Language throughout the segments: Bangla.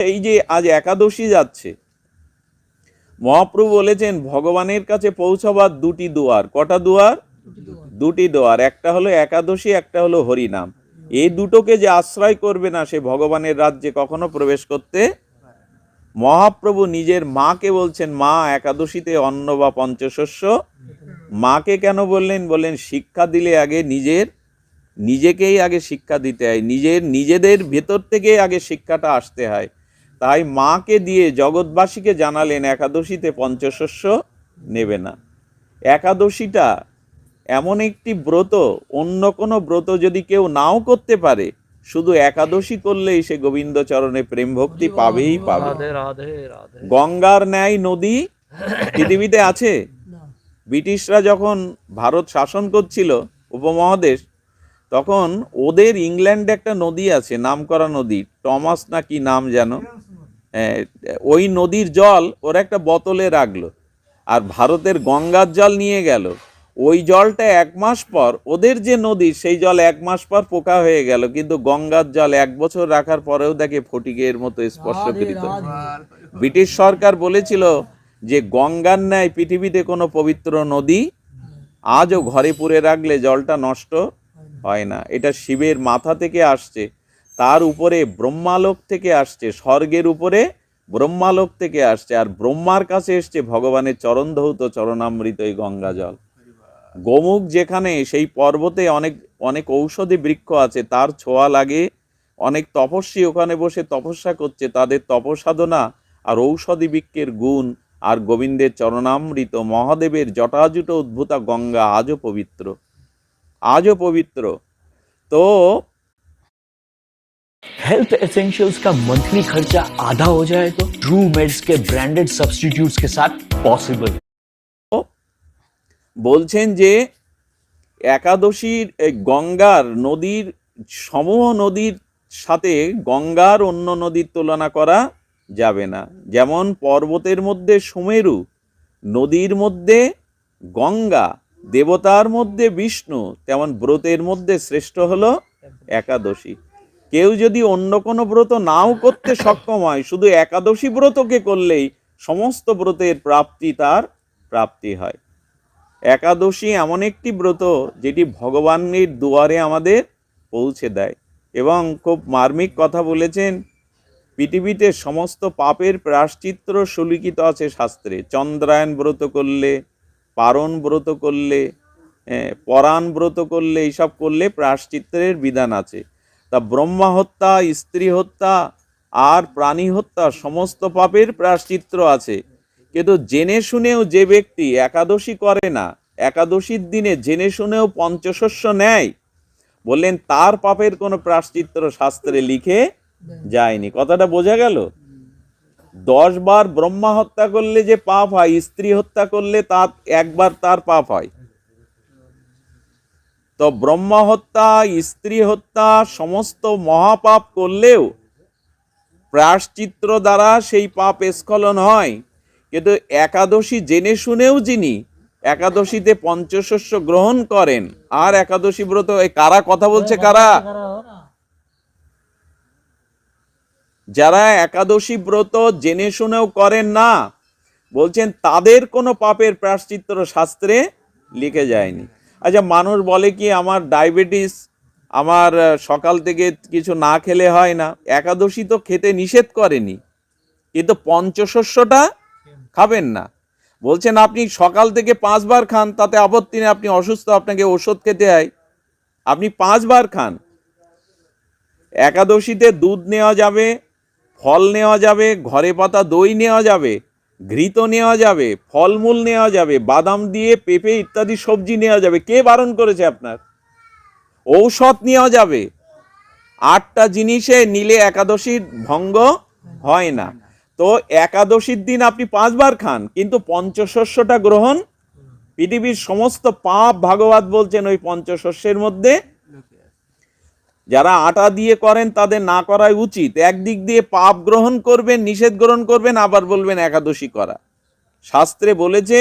এই যে আজ একাদশী যাচ্ছে মহাপ্রভু বলেছেন ভগবানের কাছে পৌঁছাবার দুটি দুয়ার। কটা দুয়ার? দুটি দুয়ার। একটা হলো একাদশী একটা হলো হরিনাম। এই দুটোকে যে আশ্রয় করবে না সে ভগবানের রাজ্যে কখনো প্রবেশ করতে মহাপ্রভু নিজের মাকে বলছেন মা একাদশীতে অন্ন বা পঞ্চশস্য? মাকে কেন বললেন? বললেন শিক্ষা দিলে আগে নিজের নিজেকেই আগে শিক্ষা দিতে হয়। নিজের নিজেদের ভেতর থেকে আগে শিক্ষাটা আসতে হয়। তাই মাকে দিয়ে জগৎবাসীকে জানালেন একাদশীতে পঞ্চশস্য নেবে না। একাদশীটা এমন একটি ব্রত অন্য কোনো ব্রত যদি কেউ নাও করতে পারে শুধু একাদশী করলেই সে গোবিন্দ চরণে প্রেম ভক্তি পাবেই পাবে। গঙ্গার ন্যায় নদী পৃথিবীতে আছে? ব্রিটিশরা যখন ভারত শাসন করছিল উপমহাদেশ তখন ওদের ইংল্যান্ডে একটা নদী আছে নামকরা নদী টমাস না কি নাম যেন? হ্যাঁ, ওই নদীর জল ওরা একটা বোতলে রাখল আর ভারতের গঙ্গার জল নিয়ে গেল। ওই জলটা এক মাস পর ওদের যে নদী সেই জল এক মাস পর পোকা হয়ে গেল কিন্তু গঙ্গার জল এক বছর রাখার পরেও দেখে ফটিকের মতো স্পর্শকৃত ব্রিটিশ সরকার বলেছিল যে গঙ্গার ন্যায় পৃথিবীতে কোনো পবিত্র নদী আজও ঘরে পুরে রাখলে জলটা নষ্ট হয় না। এটা শিবের মাথা থেকে আসছে। তার উপরে ব্রহ্মালোক থেকে আসছে, স্বর্গের উপরে ব্রহ্মালোক থেকে আসছে, আর ব্রহ্মার কাছে এসছে ভগবানের চরণ ধৌত চরণামৃত এই গঙ্গা জল গোমুখ যেখানে, সেই পর্বতে অনেক অনেক ঔষধি বৃক্ষ আছে, তার ছোঁয়া লাগে। অনেক তপস্বী ওখানে বসে তপস্যা করছে, তাদের তপসাধনা আর ঔষধি বৃক্ষের গুণ আর গোবিন্দের চরণামৃত, মহাদেবের জটাজুট উদ্ভূতা গঙ্গা আজও পবিত্র। আজও পবিত্র। তো हेल्थ एसेंशियल्स का मंथली खर्चा आधा हो जाए तो ट्रू मेड्स के ब्रांडेड सब्सटीट्यूट्स के साथ पॉसिबल বলছেন যে একাদশীর এই গঙ্গার নদীর সমূহ নদীর সাথে গঙ্গার অন্য নদীর তুলনা করা যাবে না যেমন পর্বতের মধ্যে সুমেরু নদীর মধ্যে গঙ্গা দেবতার মধ্যে বিষ্ণু তেমন ব্রতের মধ্যে শ্রেষ্ঠ হলো একাদশী কেউ যদি অন্য কোনো ব্রত নাও করতে সক্ষম হয়, শুধু একাদশী ব্রতকে করলেই সমস্ত ব্রতের প্রাপ্তি তার প্রাপ্তি হয়। একাদশী এমন একটি ব্রত যেটি ভগবানের দুয়ারে আমাদের পৌঁছে দেয় এবং খুব মার্মিক কথা বলেছেন, পৃথিবীতে সমস্ত পাপের প্রাশ্চিত্র সুলিখিত আছে শাস্ত্রে। চন্দ্রায়ণ ব্রত করলে, পারণ ব্রত করলে পরাণ ব্রত করলে, এইসব করলে প্রাশ্চিত্রের বিধান আছে। তা ব্রহ্মা হত্যা, স্ত্রী হত্যা, আর প্রাণী হত্যা, সমস্ত পাপের প্রাশ্চিত্র আছে। কিন্তু জেনে শুনেও যে ব্যক্তি একাদশী করে না, একাদশীর দিনে জেনে শুনেও পঞ্চশস্য নেয়, বললেন তার পাপের কোনো প্রাশ্চিত্র শাস্ত্রে লিখে যায়নি। কথাটা বোঝা গেল? দশ বার ব্রহ্মা হত্যা করলে যে পাপ হয়, স্ত্রী হত্যা করলে তার একবার তার পাপ হয়। তো ব্রহ্মা হত্যা, স্ত্রী হত্যা, সমস্ত মহাপাপ করলেও প্রায়শ্চিত্র দ্বারা সেই পাপ স্খলন হয়। কিন্তু একাদশী জেনে শুনেও যিনি একাদশীতে পঞ্চশস্য গ্রহণ করেন, আর একাদশী ব্রত কারা কথা বলছে কারা? যারা একাদশী ব্রত জেনে শুনেও করেন না, বলছেন তাদের কোনো পাপের প্রাশ্চিত্র শাস্ত্রে লিখে যায়নি। আচ্ছা মানুষ বলে কি আমার ডায়াবেটিস, আমার সকাল থেকে কিছু না খেলে হয় না? একাদশী তো খেতে নিষেধ করেনি। কিন্তু পঞ্চশস্যটা খাবেন না। বলছেন, আপনি সকাল থেকে পাঁচবার খান, তাতে আপত্তি নেই, আপনি অসুস্থ, আপনাকে ওষুধ খেতে হয়। আপনি পাঁচবার খান। একাদশীতে দুধ নেওয়া যাবে, ফল নেওয়া যাবে, ঘরে পাতা দই নেওয়া যাবে। ঘৃত নেওয়া যাবে, ফলমূল নেওয়া যাবে, বাদাম দিয়ে পেঁপে ইত্যাদি সবজি নেওয়া যাবে। কে বারণ করেছে আপনার? ঔষধ নেওয়া যাবে। আটটা জিনিসে নিলে একাদশীর ভঙ্গ হয় না। তো একাদশীর দিন আপনি পাঁচবার খান, কিন্তু পঞ্চশস্যটা গ্রহণ, পৃথিবীর সমস্ত পাপ ভাগবত বলছেন ওই পঞ্চশস্যের মধ্যে যারা আটা দিয়ে করেন, তাদের না করাই উচিত। একদিক দিয়ে পাপ গ্রহণ করবেন, নিষেধ গ্রহণ করবেন, আবার বলবেন একাদশী করা। শাস্ত্রে বলেছে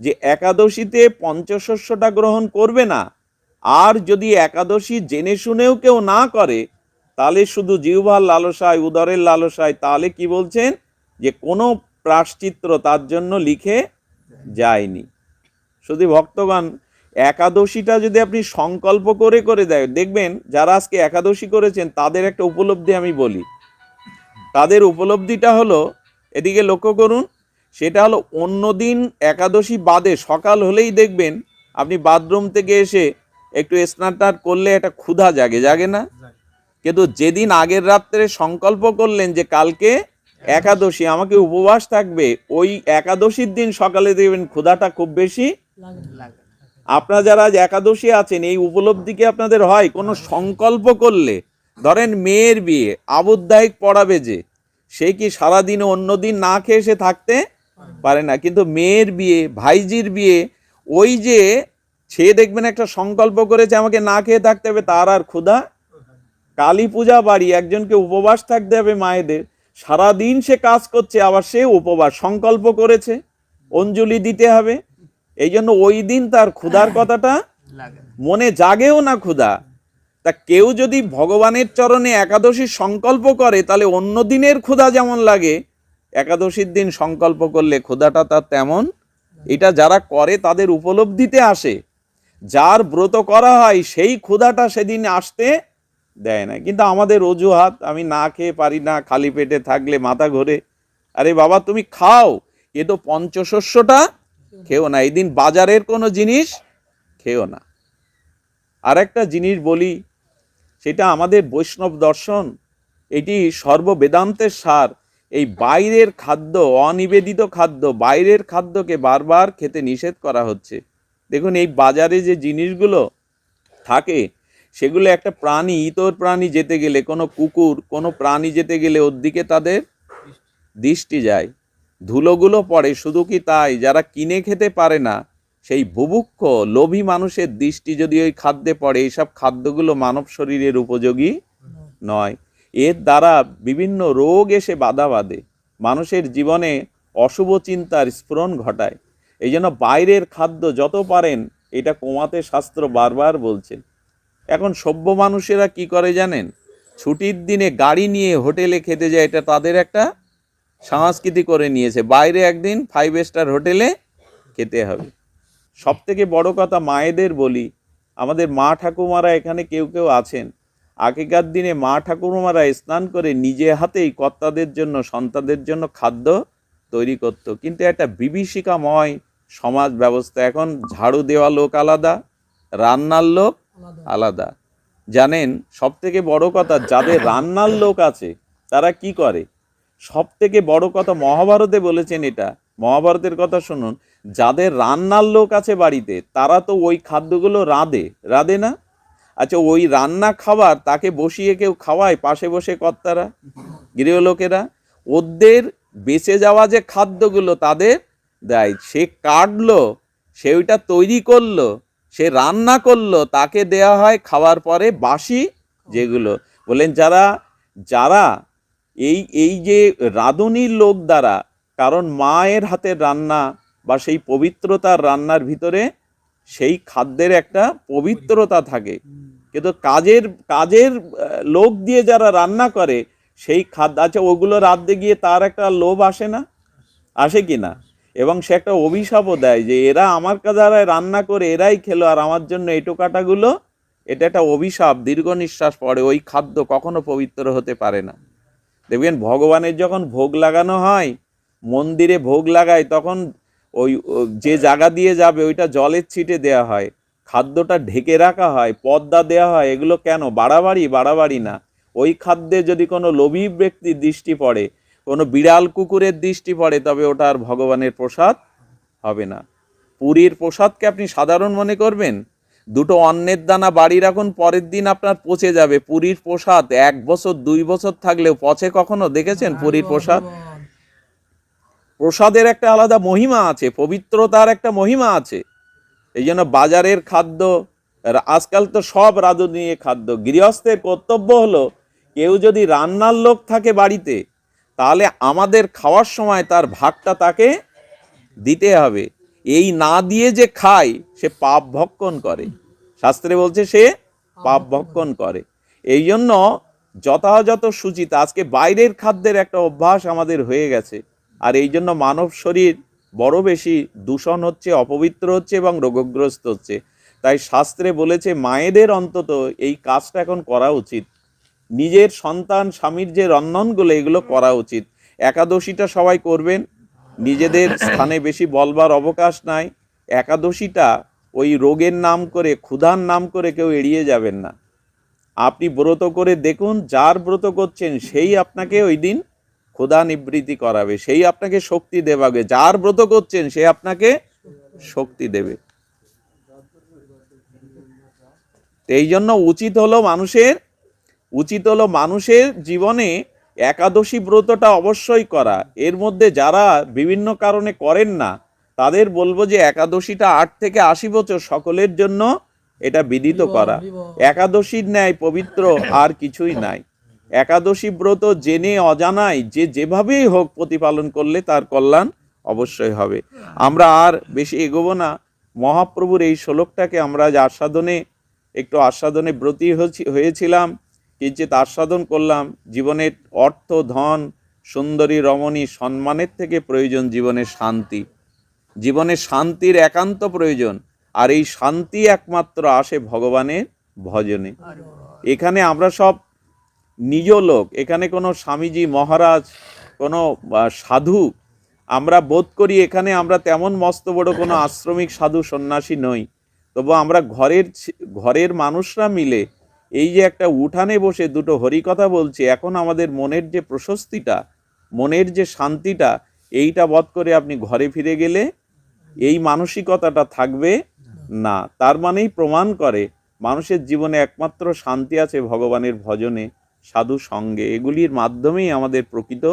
যে একাদশীতে পঞ্চশস্যটা গ্রহণ করবে না। আর যদি একাদশী জেনে শুনেও কেউ না করে, তাহলে শুধু জিহ্বার লালসায়, উদরের লালসায়, তাহলে কি বলছেন? যে কোনো প্রাশ্চিত্র তার জন্য লিখে যায়নি। শুধু ভক্তগণ একাদশীটা যদি আপনি সংকল্প করে করে দেয়, দেখবেন যারা আজকে একাদশী করেছেন, তাদের একটা উপলব্ধি আমি বলি। তাদের উপলব্ধিটা হলো, এদিকে লক্ষ্য করুন, সেটা হলো অন্য দিন একাদশী বাদে সকাল হলেই দেখবেন, আপনি বাথরুম থেকে এসে একটু স্নান টান করলে একটা ক্ষুধা জাগে। জাগে না? কিন্তু যেদিন আগের রাত্রে সংকল্প করলেন যে কালকে একাদশী, আমাকে উপবাস থাকবে, ওই একাদশীর দিন সকালে দেখবেন ক্ষুধাটা খুব বেশি আপনারা যারা আজ একাদশী আছেন, এই উপলব্ধি কি আপনাদের হয়? কোনো সংকল্প করলে? ধরেন মেয়ের বিয়ে আবুদ্দায়িক পড়াবে যে, সে কি সারাদিনে অন্য দিন না খেয়ে সে থাকতে পারে না? কিন্তু মেয়ের বিয়ে, ভাইজির বিয়ে, ওই যে সে দেখবেন একটা সংকল্প করেছে, আমাকে না খেয়ে থাকতে হবে, তার আর ক্ষুধা? কালী পূজা বাড়ি, একজনকে উপবাস থাকতে হবে মায়েদের। সারাদিন সে কাজ করছে, আবার সে উপবাস, সংকল্প করেছে, অঞ্জলি দিতে হবে। এই জন্য ওই দিন তার ক্ষুধার কথাটা মনে জাগেও না ক্ষুধা। তা কেউ যদি ভগবানের চরণে একাদশীর সংকল্প করে তাহলে অন্য দিনের ক্ষুধা যেমন লাগে একাদশীর দিন সংকল্প করলে ক্ষুধাটা তার তেমন। এটা যারা করে তাদের উপলব্ধিতে আসে। যার ব্রত করা হয় সেই ক্ষুধাটা সেদিন আসতে দেয় না। কিন্তু আমাদের অজুহাত আমি না খেয়ে পারি না খালি পেটে থাকলে মাথা ঘোরে। আরে বাবা তুমি খাও। এ তো পঞ্চশস্যটা খেও না। এই দিন বাজারের কোনো জিনিস খেও না। আর একটা জিনিস বলি, সেটা আমাদের বৈষ্ণব দর্শন। এটি সর্ববেদান্তের সার। এই বাইরের খাদ্য, অনিবেদিত খাদ্য, বাইরের খাদ্যকে বারবার খেতে নিষেধ করা হচ্ছে। দেখুন, এই বাজারে যে জিনিসগুলো থাকে, সেগুলো একটা প্রাণী, ইতর প্রাণী যেতে গেলে, কোনো কুকুর, কোনো প্রাণী যেতে গেলে ওর দিকে তাদের দৃষ্টি যায়। ধুলোগুলো পড়ে, শুধু কি তাই? যারা কিনে খেতে পারে না, সেই বুভুক্ষ লোভী মানুষের দৃষ্টি যদি ওই খাদ্যে পড়ে এইসব খাদ্যগুলো মানব শরীরের উপযোগী নয়। এর দ্বারা বিভিন্ন রোগ এসে বাধা বাঁধে। মানুষের জীবনে অশুভ চিন্তার স্ফুরণ ঘটায়। এই জন্য বাইরের খাদ্য যত পারেন, এটা কমাতে শাস্ত্র বারবার বলছেন এখন সভ্য মানুষেরা কি করে জানেন? ছুটির দিনে গাড়ি নিয়ে হোটেলে খেতে যায়, এটা তাদের একটা সংস্কৃতি করে নিয়েছে। বাইরে একদিন ফাইভ স্টার হোটেলে খেতে হবে। সব থেকে বড় কথা মায়েদের বলি আমাদের মা ঠাকুমারা এখানে কেউ কেউ আছেন। আগেকার দিনে মা ঠাকুমারা স্নান করে নিজে হাতেই কর্তাদের জন্য সন্তানদের জন্য খাদ্য তৈরি করত। কিন্তু একটা বিভীষিকাময় সমাজ ব্যবস্থা এখন ঝাড়ু দেওয়া লোক আলাদা রান্নার লোক আলাদা। জানেন সব থেকে বড় কথা যাদের রান্নার লোক আছে তারা কি করে? সব থেকে বড় কথা মহাভারতে বলেছেন এটা। মহাভারতের কথা শুনুন, যাদের রান্নার লোক আছে বাড়িতে, তারা তো ওই খাদ্যগুলো রাঁধে। রাঁধে না? আচ্ছা ওই রান্না খাবার তাকে বসিয়ে কেউ খাওয়ায়, পাশে বসে কর্তারা, গৃহলোকেরা? ওদের বেঁচে যাওয়া যে খাদ্যগুলো তাদের দেয়, সে কাটলো, সে ওইটা তৈরি করল, সে রান্না করল, তাকে দেয়া হয় খাওয়ার পরে বাসি যেগুলো। বলেন যারা যারা এই এই যে রাঁধুনির লোক দ্বারা, কারণ মায়ের হাতের রান্না বা সেই পবিত্রতার রান্নার ভিতরে সেই খাদ্যের একটা পবিত্রতা থাকে। কিন্তু কাজের কাজের লোক দিয়ে যারা রান্না করে, সেই খাদ্য আচ্ছা ওগুলো রাঁধতে গিয়ে তার একটা লোভ আসে না? আসে কি না? এবং সে একটা অভিশাপও দেয় যে, এরা আমার দ্বারা রান্না করে, এরাই খেলো, আর আমার জন্য এটো কাটাগুলো এটা একটা অভিশাপ দীর্ঘ নিঃশ্বাস পড়ে, ওই খাদ্য কখনো পবিত্র হতে পারে না। দেখবেন ভগবানের যখন ভোগ লাগানো হয়, মন্দিরে ভোগ লাগায়, তখন ওই যে জায়গা দিয়ে যাবে, ওইটা জলের ছিটে দেয়া হয়, খাদ্যটা ঢেকে রাখা হয় পর্দা দেয়া হয়, এগুলো কেন? বাড়াবাড়ি বাড়াবাড়ি না। ওই খাদ্যে যদি কোনো লোভী ব্যক্তির দৃষ্টি পড়ে, কোনো বিড়াল কুকুরের দৃষ্টি পড়ে, তবে ওটা আর ভগবানের প্রসাদ হবে না। পুরীর প্রসাদকে আপনি সাধারণ মনে করবেন? দুটো অন্নের দানা বাড়ি রাখুন পরের দিন আপনার পচে যাবে। পুরীর প্রসাদ এক বছর দুই বছর থাকলেও পচে কখনো দেখেছেন পুরীর প্রসাদ? প্রসাদের একটা আলাদা মহিমা আছে পবিত্রতার একটা মহিমা আছে। এই জন্য বাজারের খাদ্য আজকাল তো সব রাঁধুনিয়ে খাদ্য। গৃহস্থের কর্তব্য হলো কেউ যদি রান্নার লোক থাকে বাড়িতে তাহলে আমাদের খাওয়ার সময় তার ভাগটা তাকে দিতে হবে। এই না দিয়ে যে খায় সে পাপ ভক্ষণ করে। শাস্ত্রে বলছে সে পাপ ভক্ষণ করে। এই জন্য যথাযথ সূচিতা আজকে বাইরের খাদ্যের একটা অভ্যাস আমাদের হয়ে গেছে। আর এই জন্য মানব শরীর বড় বেশি দূষণ হচ্ছে অপবিত্র হচ্ছে এবং রোগগ্রস্ত হচ্ছে। তাই শাস্ত্রে বলেছে মায়েদের অন্তত এই কাজটা এখন করা উচিত। নিজের সন্তান স্বামীর যে রন্ধনগুলো এগুলো করা উচিত। একাদশীটা সবাই করবেন নিজেদের স্থানে বেশি বলবার অবকাশ নাই একাদশীটা ওই রোগের নাম করে ক্ষুধার নাম করে কেউ এড়িয়ে যাবেন না। আপনি ব্রত করে দেখুন যার ব্রত করছেন সেই আপনাকে ওই দিন ক্ষুধা নিবৃত্তি করাবে সেই আপনাকে শক্তি দেবাবে যার ব্রত করছেন সে আপনাকে শক্তি দেবে। এই জন্য উচিত হলো মানুষের উচিত হলো মানুষের জীবনে একাদশী ব্রতটা অবশ্যই করা। এর মধ্যে যারা বিভিন্ন কারণে করেন না তাদের বলব যে একাদশীটা আট থেকে আশি বছর সকলের জন্য এটা বিদিত করা। একাদশীর ন্যায় পবিত্র আর কিছুই নাই। একাদশী ব্রত জেনে অজানায় যে যেভাবেই হোক প্রতিপালন করলে তার কল্যাণ অবশ্যই হবে। আমরা আর বেশি এগোবো না। মহাপ্রভুর এই শ্লোকটাকে আমরা আজ আস্বাদনে একটু আস্বাদনে ব্রতী হয়েছি- হয়েছিলাম। কিঞ্চিত আস্বাদন করলাম, জীবনের অর্থ, ধন, সুন্দরী, রমণী, সম্মানের থেকে প্রয়োজন জীবনের শান্তি। জীবনে শান্তির একান্ত প্রয়োজন, আর এই শান্তি একমাত্র আসে ভগবানের ভজনে। এখানে আমরা সব নিজ লোক, এখানে কোনো স্বামীজি, মহারাজ, কোনো সাধু, আমরা বোধ করি এখানে আমরা তেমন মস্ত বড় কোনো আশ্রমিক, সাধু, সন্ন্যাসী নই। তবু আমরা ঘরের ঘরের মানুষরা মিলে এই যে একটা উঠানে বসে দুটো হরিকথা বলছি, এখন আমাদের মনের যে প্রশস্তিটা, মনের যে শান্তিটা, এইটা বধ করে আপনি ঘরে ফিরে গেলে এই মানসিকতাটা থাকবে না। তার মানেই প্রমাণ করে মানুষের জীবনে একমাত্র শান্তি আছে ভগবানের ভজনে, সাধু সঙ্গে। এগুলির মাধ্যমেই আমাদের প্রকৃত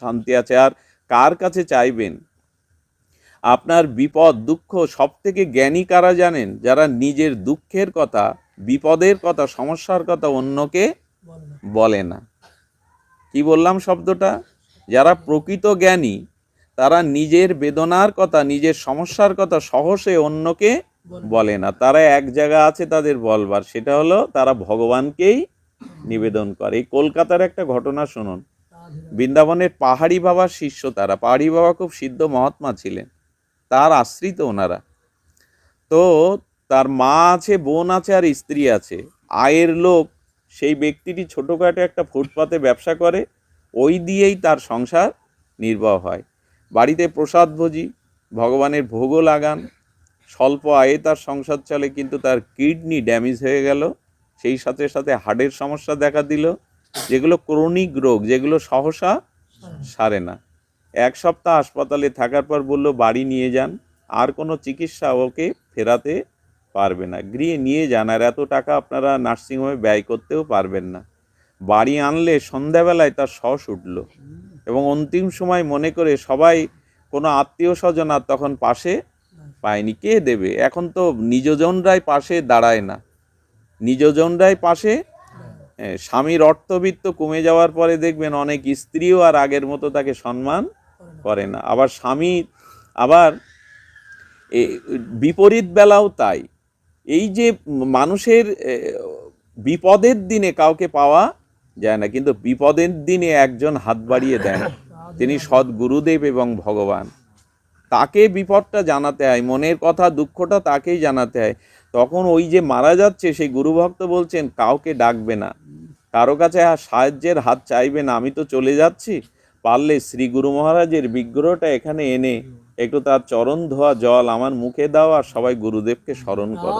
শান্তি আছে। আর কার কাছে চাইবেন? আপনার বিপদ, দুঃখ সব থেকে জ্ঞানী কারা জানেন? যারা নিজের দুঃখের কথা বিপদের কথা, সমস্যার কথা অন্যকে বলে না। কি বললাম শব্দটা? যারা প্রকৃত জ্ঞানী, তারা নিজের বেদনার কথা, নিজের সমস্যার কথা সহসে অন্যকে বলে না। তারা এক জায়গা আছে তাদের বলবার, সেটা হলো তারা ভগবানকেই নিবেদন করে। এই কলকাতার একটা ঘটনা শুনুন। বৃন্দাবনের পাহাড়ি বাবার শিষ্য তারা। পাহাড়ি বাবা খুব সিদ্ধ মহাত্মা ছিলেন। তার আশ্রিত ওনারা। তো তার মা আছে, বোন আছে আর স্ত্রী আছে। আয়ের লোক সেই ব্যক্তিটি ছোটোখাটো একটা ফুটপাতে ব্যবসা করে, ওই দিয়েই তার সংসার নির্বাহ হয়। বাড়িতে প্রসাদ ভোজি, ভগবানের ভোগও লাগান। স্বল্প আয়ে তার সংসার চলে, কিন্তু তার কিডনি ড্যামেজ হয়ে গেল। সেই সাথে সাথে হার্টের সমস্যা দেখা দিল, যেগুলো ক্রনিক রোগ, যেগুলো সহসা সারে না। এক সপ্তাহ হাসপাতালে থাকার পর বলল, বাড়ি নিয়ে যান, আর কোনো চিকিৎসা ওকে ফেরাতে পারবে না। গৃহে নিয়ে যান আর এত টাকা আপনারা নার্সিংহোমে ব্যয় করতেও পারবেন না। বাড়ি আনলে সন্ধ্যাবেলায় তার শস উঠল এবং অন্তিম সময় মনে করে সবাই কোনো আত্মীয় স্বজন আর তখন পাশে পায়নি। কে দেবে? এখন তো নিজজনরাই পাশে দাঁড়ায় না। নিজজনরাই পাশে এ, স্বামীর অর্থবিত্ত কমে যাওয়ার পরে দেখবেন অনেক স্ত্রীও আর আগের মতো তাকে সম্মান করে না। আবার স্বামী আবার বিপরীত বেলাও তাই। এই যে মানুষের বিপদের দিনে কাউকে পাওয়া যায় না, কিন্তু বিপদের দিনে একজন হাত বাড়িয়ে দেন। তিনি সৎ গুরুদেব এবং ভগবান। তাকে বিপদটা জানাতে হয়, মনের কথা, দুঃখটা তাকেই জানাতে হয়। তখন ওই যে মারা যাচ্ছে, সেই গুরুভক্ত বলছেন, কাউকে ডাকবে না। কারও কাছে সাহায্যের হাত চাইবে না। আমি তো চলে যাচ্ছি। পারলে শ্রী গুরু মহারাজের বিগ্রহটা এখানে এনে একটু তার চরণ ধোয়া জল আমার মুখে দাও আর সবাই গুরুদেবকে স্মরণ করো।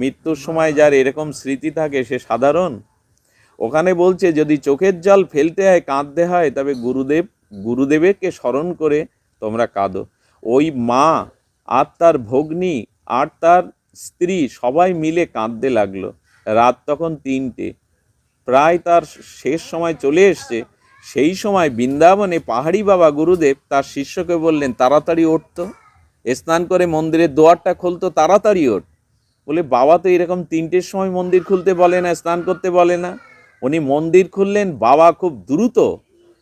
মৃত্যুর সময় যার এরকম স্মৃতি থাকে সে সাধারণ। ওখানে বলছে যদি চোখের জল ফেলতে হয় কাঁদতে হয় তবে গুরুদেব গুরুদেবেরকে স্মরণ করে তোমরা কাঁদো। ওই মা আর তার ভগ্নী আর তার স্ত্রী সবাই মিলে কাঁদতে লাগল। রাত তখন তিনটে। প্রায় তার শেষ সময় চলে এসছে। সেই সময় বৃন্দাবনে পাহাড়ি বাবা গুরুদেব তার শিষ্যকে বললেন, তাড়াতাড়ি উঠতো স্নান করে মন্দিরের দুয়ারটা খুলতো, তাড়াতাড়ি ওঠ। বলে, বাবা তো এরকম তিনটের সময় মন্দির খুলতে বলে না, স্নান করতে বলে না। উনি মন্দির খুললেন, বাবা খুব দ্রুত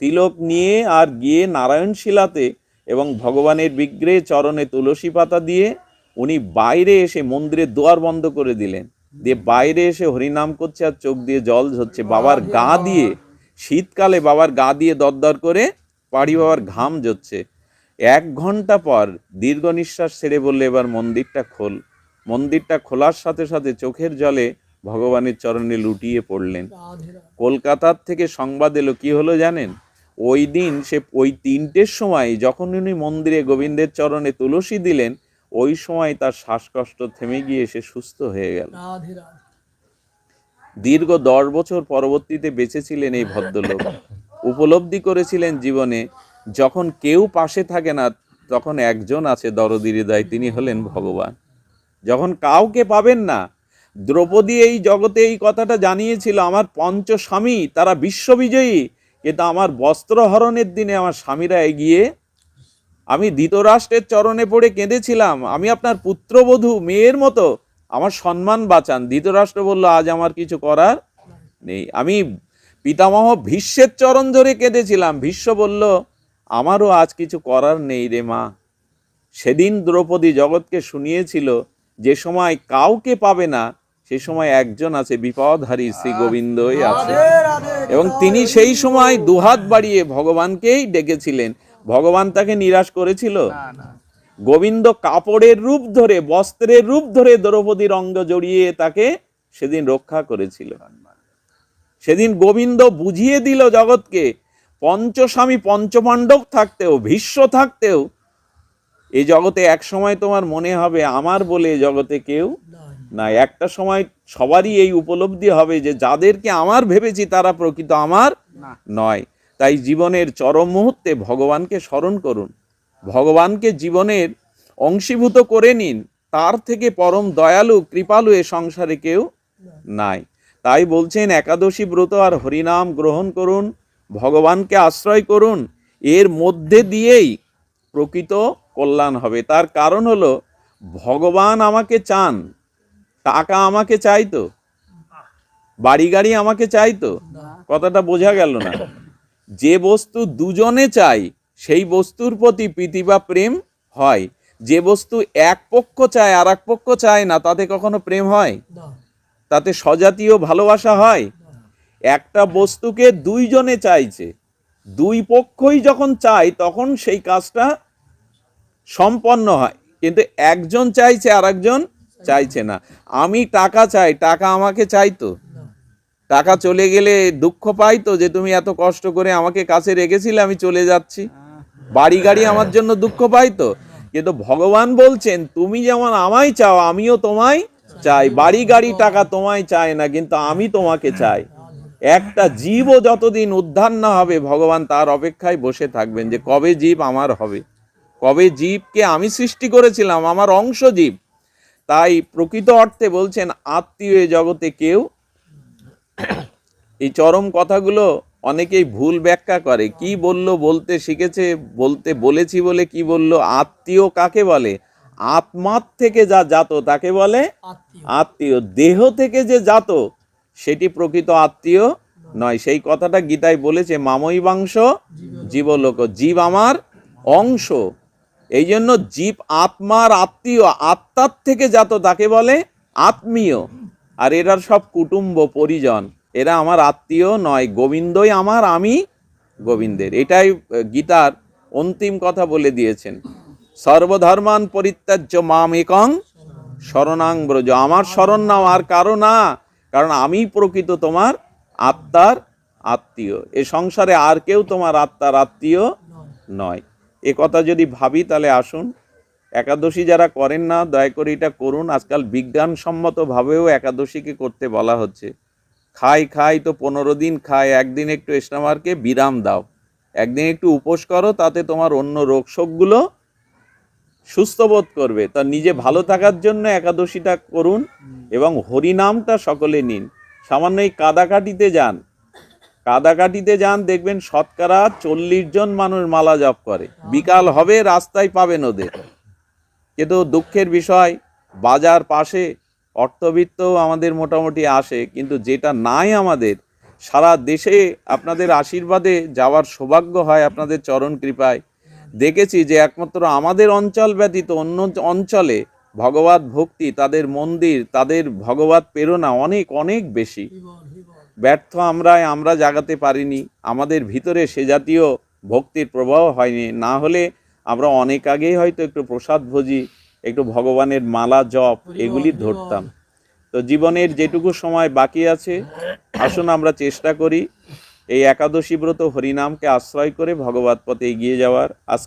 তিলক নিয়ে আর গিয়ে নারায়ণ শিলাতে এবং ভগবানের বিগ্রহে চরণে তুলসী পাতা দিয়ে উনি বাইরে এসে মন্দিরের দুয়ার বন্ধ করে দিলেন। দিয়ে বাইরে এসে হরিনাম করছে আর চোখ দিয়ে জল ঝরছে। বাবার গা দিয়ে শীতকালে বাবার গা দিয়ে দরদর করে পাড়ি বাবার ঘাম জড়ছে এক ঘণ্টা পর দীর্ঘ নিঃশ্বাস ছেড়ে বললে এবার মন্দিরটা খোল। মন্দিরটা খোলার সাথে সাথে চোখের জলে ভগবানের চরণে লুটিয়ে পড়লেন। কলকাতার থেকে সংবাদ এলো, কী হলো জানেন? ওই দিন সে, ওই তিনটের সময় যখন উনি মন্দিরে গোবিন্দের চরণে তুলসী দিলেন, ওই সময় তার শ্বাসকষ্ট থেমে গিয়ে সে সুস্থ হয়ে গেল। দীর্ঘ দশ বছর পরবর্তীতে বেঁচেছিলেন এই ভদ্রলোক। উপলব্ধি করেছিলেন জীবনে, যখন কেউ পাশে থাকে না, তখন একজন আছে দরদি হৃদয়, তিনি হলেন ভগবান। যখন কাউকে পাবেন না, দ্রৌপদী এই জগতে এই কথাটা জানিয়েছিল, আমার পঞ্চ স্বামী, তারা বিশ্ববিজয়ী, কিন্তু আমার বস্ত্রহরণের দিনে আমার স্বামীরা এগিয়ে, আমি ধৃতরাষ্ট্রের চরণে পড়ে কেঁদেছিলাম, আমি আপনার পুত্রবধূ, মেয়ের মতো আমার সম্মান বাঁচান। ধৃতরাষ্ট্র বলল আজ আমার কিছু করার নেই। আমি পিতামহ ভীষ্মের চরণ ধরে কেঁদেছিলাম। ভীষ্ম বলল আমারও আজ কিছু করার নেই রে মা। সেদিন দ্রৌপদী জগৎকে শুনিয়েছিল যে সময় কাউকে পাবে না সে সময় একজন আছে বিপদহারী শ্রী গোবিন্দই আছে। এবং তিনি সেই সময় দুহাত বাড়িয়ে ভগবানকেই ডেকেছিলেন। ভগবান তাকে নিরাশ করেছিল? গোবিন্দ কাপড়ের রূপ ধরে বস্ত্রের রূপ ধরে দ্রৌপদীর অঙ্গ জড়িয়ে তাকে সেদিন রক্ষা করেছিল। সেদিন গোবিন্দ বুঝিয়ে দিল জগৎকে পঞ্চস্বামী পঞ্চপাণ্ডব থাকতেও ভীষ্ম থাকতেও এই জগতে এক সময় তোমার মনে হবে আমার বলে জগতে কেউ না একটা সময় সবারই এই উপলব্ধি হবে যে যাদেরকে আমার ভেবেছি তারা প্রকৃত আমার নয়। তাই জীবনের চরম মুহূর্তে ভগবানকে স্মরণ করুন। ভগবানকে জীবনের অংশীভূত করে নিন তার থেকে পরম দয়ালু কৃপালু এ সংসারে কেউ নাই। তাই বলছেন একাদশী ব্রত আর হরিনাম গ্রহণ করুন ভগবানকে আশ্রয় করুন এর মধ্যে দিয়েই প্রকৃত কল্যাণ হবে। তার কারণ হলো ভগবান আমাকে চান টাকা আমাকে চাইতো বাড়ি গাড়ি আমাকে চাইতো কথাটা বোঝা গেল না। যে বস্তু দুজনে চাই সেই বস্তুর প্রতি প্রীতি বা প্রেম হয়। যে বস্তু এক পক্ষ চায় আর এক পক্ষ চায় না তাতে কখনো প্রেম হয়? তাতে স্বজাতীয় ভালোবাসা হয়? একটা বস্তুকে দুইজনে চাইছে দুই পক্ষই যখন চায় তখন সেই কাজটা সম্পন্ন হয়। কিন্তু একজন চাইছে আর একজন চাইছে না। আমি টাকা চাই টাকা আমাকে চাইতো টাকা চলে গেলে দুঃখ পাই তো যে তুমি এত কষ্ট করে আমাকে কাছে রেখেছিলে আমি চলে যাচ্ছি। বাড়ি গাড়ি আমার জন্য দুঃখ পাই তো। কিন্তু ভগবান বলছেন, তুমি যেমন আমায় চাও, আমিও তোমায় চাই। বাড়ি গাড়ি টাকা তোমায় চায় না, কিন্তু আমি তোমাকে চাই। একটা জীবও যতদিন উদ্ধার না হবে, ভগবান তার অপেক্ষায় বসে থাকবেন যে কবে জীব আমার হবে। কবে জীবকে আমি সৃষ্টি করেছিলাম, আমার অংশ জীব। তাই প্রকৃত অর্থে বলছেন, আত্মীয় জগতে কেউ এই চরম কথাগুলো অনেকেই ভুল ব্যাখ্যা করে। কি বলল বলতে শিখেছে বলতে বলেছি বলে কি বলল আত্মীয় কাকে বলে? আত্মার থেকে যা জাত তাকে বলে? আত্মীয়। দেহ থেকে যে জাত সেটি প্রকৃত আত্মীয় নয়। সেই কথাটা গীতায় বলেছে মামই বাংশ জীবলোক। জীব আমার অংশ। এই জন্য জীব আত্মার আত্মীয় আত্মার থেকে জাত তাকে বলে আত্মীয়। আর এরা সব কুটুম্ব পরিজন। এরা আমার আত্মীয় নয়, গোবিন্দই আমার, আমি গোবিন্দের। এটাই গীতার অন্তিম কথা বলে দিয়েছেন। সর্বধর্মান পরিত্যাজ্য মাম একং শরণাং ব্রজ। আমার শরণ নাও, আর কারও না, কারণ আমি প্রকৃত তোমার আত্মার আত্মীয়। এ সংসারে আর কেউ তোমার আত্মার আত্মীয় নয়। এ কথা যদি ভাবি, তাহলে আসুন। একাদশী যারা করেন না, দয়া করে এটা করুন। আজকাল বিজ্ঞানসম্মতভাবেও একাদশীকে করতে বলা হচ্ছে। খাই খাই তো পনেরো দিন খায় একদিন একটু এসনামারকে বিরাম দাও। একদিন একটু উপোস করো তাতে তোমার অন্য রোগ শোকগুলো সুস্থ বোধ করবে। তা নিজে ভালো থাকার জন্য একাদশীটা করুন এবং হরিনামটা সকলে নিন। সামান্য এই কাদাকাটিতে যান। কাদাকাটিতে যান দেখবেন শতকরা চল্লিশ জন মানুষ মালা জপ করে। বিকাল হবে রাস্তায় পাবেন ওদের। কিন্তু দুঃখের বিষয় বাজার পাশে অর্থবিত্ত আমাদের মোটামুটি আসে, কিন্তু যেটা নাই আমাদের, সারা দেশে আপনাদের আশীর্বাদে যাওয়ার সৌভাগ্য হয় আপনাদের চরণ কৃপায়। দেখেছি যে একমাত্র আমাদের অঞ্চল ব্যতীত অন্য অঞ্চলে ভগবত ভক্তি, তাদের মন্দির, তাদের ভগবত প্রেরণা অনেক অনেক বেশি। ব্যর্থ আমরা আমরা জাগাতে পারিনি, আমাদের ভিতরে সে জাতীয় ভক্তির প্রবাহ হয়নি। না হলে আমরা অনেক আগেই হয়তো একটু প্রসাদ ভোজি একটু ভগবানের মালা জপ এগুলি ধরতাম। তো জীবনের যেটুকু সময় বাকি আছে আসুন আমরা চেষ্টা করি এই একাদশী ব্রত হরিনামকে আশ্রয় করে ভগবত পথে এগিয়ে যাওয়ার। আজ